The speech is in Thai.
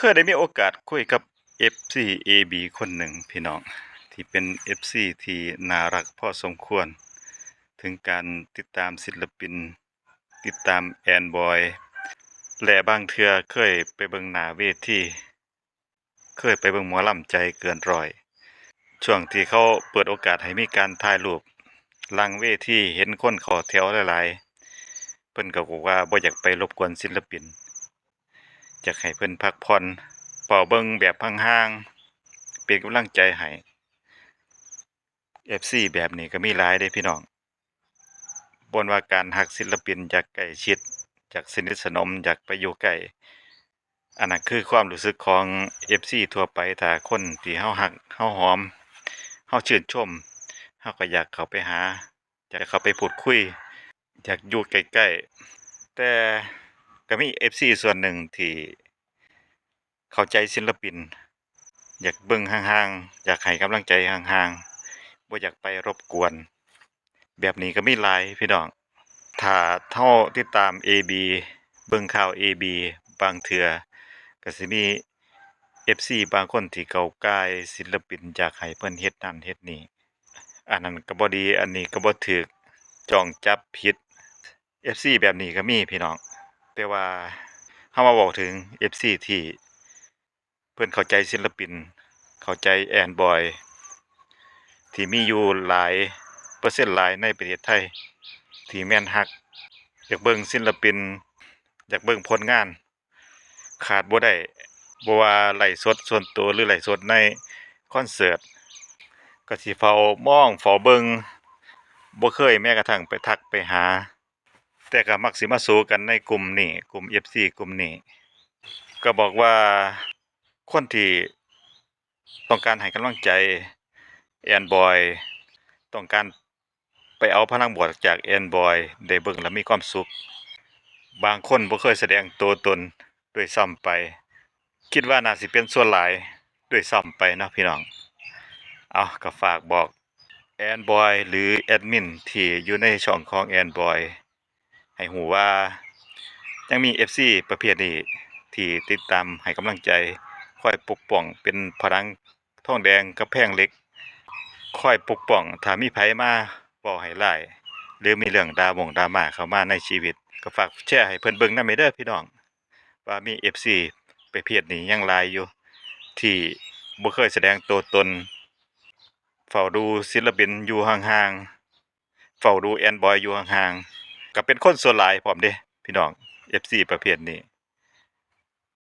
เคยได้มีโอกาสคุยกับ FC AB คนหนึ่งพี่น้อง ที่เป็น FC ที่น่ารักพอสมควร ถึงการติดตามศิลปิน ติดตามแอนบอยและบางเทือเคยไปเบิงหน้าเวทีเคยไปเบิงหมอลำใจเกินร้อย ช่วงที่เขาเปิดโอกาสให้มีการถ่ายรูปลังเวทีเห็นคนข้าแถวหลายๆเพิ่นก็บอกว่าบ่อยากไปรบกวนศิลปิน อยากให้เพิ่นพักผ่อนเป่าเบิ่งแบบห่างๆเป็นกำลังใจให้ FC แบบนี้ก็มีหลายเด้พี่น้องบนว่าการฮักศิลปินจากใกล้ชิด จากสนิทสนมอยากไปอยู่ใกล้อันนั้นคือความรู้สึกของ FC ทั่วไปถ้าคนที่เฮาฮักเฮาหอมเฮาชื่นชมเฮาก็อยากเข้าไปหา อยากเข้าไปพูดคุย อยากอยู่ใกล้ๆแต่ ก็มี FC ส่วนหนึ่งที่เข้าใจศิลปิน อยากเบิ่งห่างๆ อยากให้กำลังใจห่างๆบ่อยากไปรบกวน แบบนี้ก็มีหลายพี่น้อง ถ้าเฮาติดตาม AB เบิ่งข่าว AB บางเทื่อก็สิมี FC บางคนที่เข้ากายศิลปินอยากให้เพิ่นเฮ็ดนั่นเฮ็ดนี่ อันนั้นก็บ่ดี อันนี้ก็บ่ถูกจ้องจับผิด FC แบบนี้ก็มีพี่น้อง แต่ว่าเฮามาเว้าถึง FC ที่เพิ่อนเข้าใจศิลปิน เข้าใจแอนบอย ที่มีอยู่หลายเปอร์เซ็นต์หลายในประเทศไทย ที่แม่นฮัก อยากเบิ่งศิลปิน อยากเบิ่งผลงาน ขาดบ่ได้บ่ว่าไลสดส่วนตัวหรือไหลสดในคอนเสิร์ตก็สิเฝ้ามองเฝ้าเบิ่งบ่เคยแม้กระทั่งไปทักไปหา แต่ก็มักสิมาสู้กันในกลุ่มนี้กลุ่ม FC กลุ่มนี้ ก็บอกว่าคนที่ต้องการให้กำลังใจแอนบอยต้องการไปเอาพลังบวกจากแอนบอยได้เบิ่งแล้วมีความสุข บางคนบ่เคยแสดงตัวตนด้วยซ้ำไป คิดว่าน่าสิเป็นส่วนหลายด้วยซ้ำไปนะพี่น้อง เอาก็ฝากบอกแอนบอยหรือแอดมินที่อยู่ในช่องของแอนบอย ให้หูว่า ยังมี FC ประเภทนี้ที่ติดตามให้กำลังใจคอยปกป้องเป็นพลังท่องแดงกับแพงเล็กคอยปกป้องถ้ามีไผมาบ่ให้ร้ายหรือมีเรื่องดาม่งดราม่าเข้ามาในชีวิต ก็ฝากแชร์ให้เพิ่นเบิ่งนำเด้อพี่น้อง ว่ามี FC ประเภทนี้ยังลายอยู่ ที่บ่เคยแสดงตัวตน เฝ้าดูศิลปินอยู่ห่างๆเฝ้าดูแอนบอยอยู่ห่างๆ ก็เป็นคนส่วนหลายพร้อมเด้พี่น้อง FC ประเภทนี้